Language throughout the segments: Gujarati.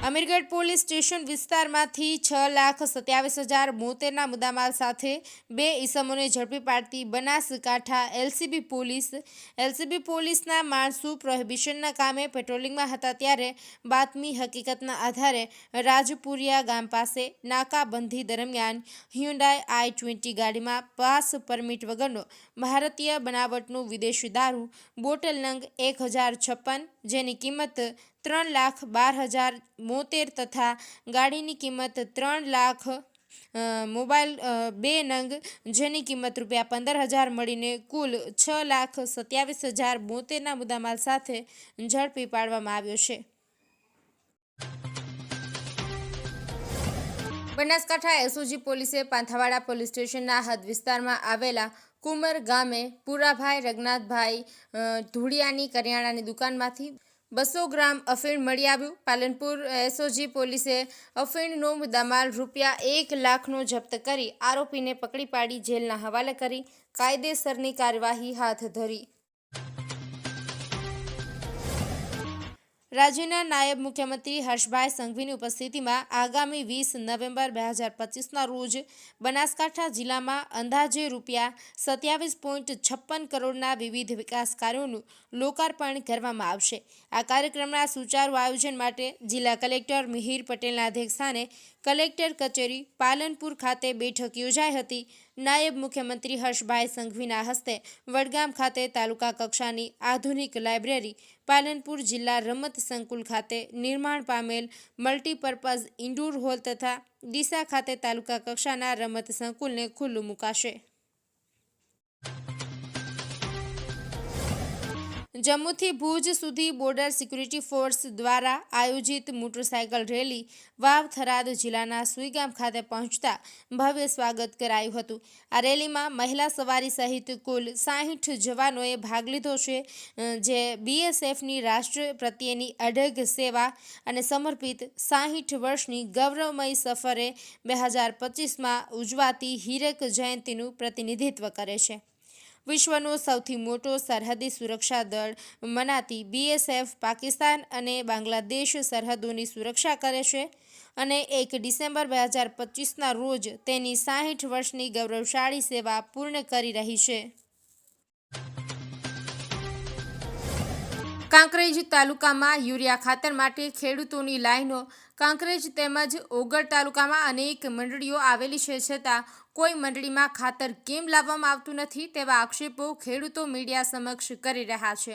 અમીરગઢ પોલીસ સ્ટેશન વિસ્તારમાંથી છ લાખ સત્યાવીસ હજાર બોતેરના મુદ્દામાલ સાથે બે ઈસમોને ઝડપી પાડતી બનાસકાંઠા એલસીબી પોલીસ. એલસીબી પોલીસના માણસુ પ્રોહિબિશનના કામે પેટ્રોલિંગમાં હતા ત્યારે બાતમી હકીકતના આધારે રાજપુરિયા ગામ પાસે નાકાબંધી દરમિયાન હ્યુન્ડાઈ આઈ ટ્વેન્ટી ગાડીમાં પાસ પરમિટ વગરનો ભારતીય બનાવટનું વિદેશી દારૂ, બોટલ નંગ એક હજાર છપ્પન જેની કિંમત ત્રણ લાખ બાર હજાર બોતેર તથા ગાડીની કિંમત ત્રણ લાખ મોબાઈલ બે નંગ, જેની કિંમત રૂપિયા પંદર હજાર મળીને કુલ છ લાખ સત્યાવીસ હજાર બોતેરના મુદ્દામાલ સાથે ઝડપી પાડવામાં આવ્યો છે. બનાસકાંઠા એસઓજી પોલીસે પાંથાવાડા પોલીસ સ્ટેશનના હદ વિસ્તારમાં આવેલા કુમર ગામે પુરાભાઈ રઘનાથભાઈ ધૂળિયાની કરિયાણાની દુકાનમાંથી બસો ગ્રામ અફીણ મળી આવ્યું. પાલનપુર એસઓજી પોલીસે અફીણનો મુદ્દામાલ રૂપિયા એક લાખનો જપ્ત કરી આરોપીને પકડી પાડી જેલના હવાલે કરી કાયદેસરની કાર્યવાહી હાથ ધરી. રાજ્યના નાયબ મુખ્યમંત્રી હર્ષભાઈ સંઘવીની ઉપસ્થિતિમાં આગામી વીસ નવેમ્બર બે હજાર પચીસના રોજ બનાસકાંઠા જિલ્લામાં અંદાજે રૂપિયા સત્યાવીસ પોઈન્ટ છપ્પન કરોડના વિવિધ વિકાસ કાર્યોનું લોકાર્પણ કરવામાં આવશે. આ કાર્યક્રમના સુચારુ આયોજન માટે જિલ્લા કલેક્ટર મિહિર પટેલના અધ્યક્ષસ્થાને કલેક્ટર કચેરી પાલનપુર ખાતે બેઠક યોજાઈ હતી. નાયબ મુખ્યમંત્રી હર્ષભાઈ સંઘવીના હસ્તે વડગામ ખાતે તાલુકા કક્ષાની આધુનિક લાઇબ્રેરી પાલનપુર જિલ્લા રમત સંકુલ ખાતે નિર્માણ પામેલ મલ્ટીપર્પઝ ઇન્ડોર હોલ તથા ડીસા ખાતે તાલુકા કક્ષાના રમત સંકુલને ખુલ્લું મુકાશે. જમ્મુથી ભુજ સુધી બોર્ડર સિક્યુરિટી ફોર્સ દ્વારા આયોજિત મોટરસાયકલ રેલી વાવ થરાદ જિલ્લાના સુઈગામ ખાતે પહોંચતા ભવ્ય સ્વાગત કરાયું હતું. આ રેલીમાં મહિલા સવારી સહિત કુલ સાહીઠ જવાનોએ ભાગ લીધો છે જે બીએસએફની રાષ્ટ્ર પ્રત્યેની અઢગ સેવા અને સમર્પિત સાહીઠ વર્ષની ગૌરવમય સફરે બે હજાર પચીસમાં ઉજવાતી હીરક જયંતિનું પ્રતિનિધિત્વ કરે છે. વિશ્વનો સૌથી મોટો સરહદી સુરક્ષા દળ મનાતી બીએસએફ પાકિસ્તાન અને બાંગ્લાદેશ સરહદોની સુરક્ષા કરે છે અને એક ડિસેમ્બર બે હજાર પચીસના રોજ તેની સાહીઠ વર્ષની ગૌરવશાળી સેવા પૂર્ણ કરી રહી છે. કાંકરેજ તાલુકામાં યુરિયા ખાતર માટે ખેડૂતોની લાઈનો, કાંકરેજ તેમજ ઓગળ તાલુકામાં અનેક મંડળીઓ આવેલી છે છતાં કોઈ મંડળીમાં ખાતર કેમ લાવવામાં આવતું નથી તેવા આક્ષેપો ખેડૂતો મીડિયા સમક્ષ કરી રહ્યા છે.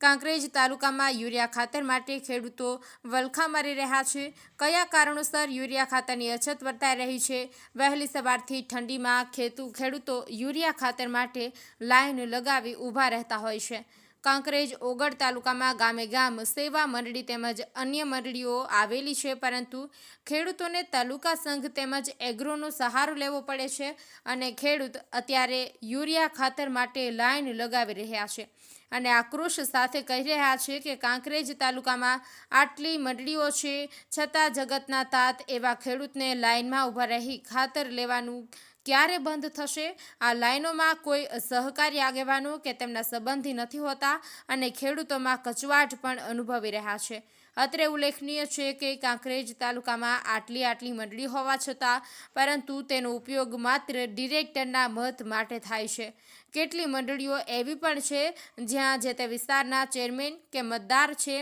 કાંકરેજ તાલુકામાં યુરિયા ખાતર માટે ખેડૂતો વલખા મારી રહ્યા છે. કયા કારણોસર યુરિયા ખાતરની અછત વર્તાઈ રહી છે? વહેલી સવારથી ઠંડીમાં ખેતુ ખેડૂતો યુરિયા ખાતર માટે લાઈન લગાવી ઊભા રહેતા હોય છે. કાંકરેજ ઓગળ તાલુકામાં ગામે ગામ સેવા મંડળી તેમજ અન્ય મંડળીઓ આવેલી છે, પરંતુ ખેડૂતોને તાલુકા સંઘ તેમજ એગ્રોનો સહારો લેવો પડે છે અને ખેડૂત અત્યારે યુરિયા ખાતર માટે લાઈન લગાવી રહ્યા છે. અને આક્રોશ સાથે કહી રહ્યા છે કે કાંકરેજ તાલુકામાં આટલી મંડળીઓ છે, છતાં જગતના તાત એવા ખેડૂતને લાઇનમાં ઊભા રહી ખાતર લેવાનું ક્યારે બંધ થશે? આ લાઈનોમાં કોઈ સહકારી આગેવાનો કે તેમના સંબંધી નથી હોતા અને ખેડૂતોમાં કચવાટ પણ અનુભવી રહ્યા છે. અત્રે ઉલ્લેખનીય છે કે કાંકરેજ તાલુકામાં આટલી આટલી મંડળી હોવા છતાં પરંતુ તેનો ઉપયોગ માત્ર ડિરેક્ટરના મત માટે થાય છે. કેટલી મંડળીઓ એવી પણ છે જ્યાં જે તે વિસ્તારના ચેરમેન કે મતદાર છે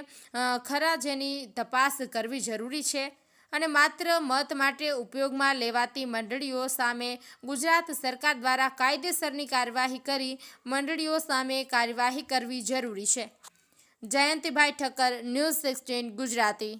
ખરા જેની તપાસ કરવી જરૂરી છે? અને માત્ર મત માટે ઉપયોગમાં લેવાતી મંડળીઓ સામે ગુજરાત સરકાર દ્વારા કાયદેસરની કાર્યવાહી કરી મંડળીઓ સામે કાર્યવાહી કરવી જરૂરી છે. Jayantibhai Thakkar, news sixteen Gujarati.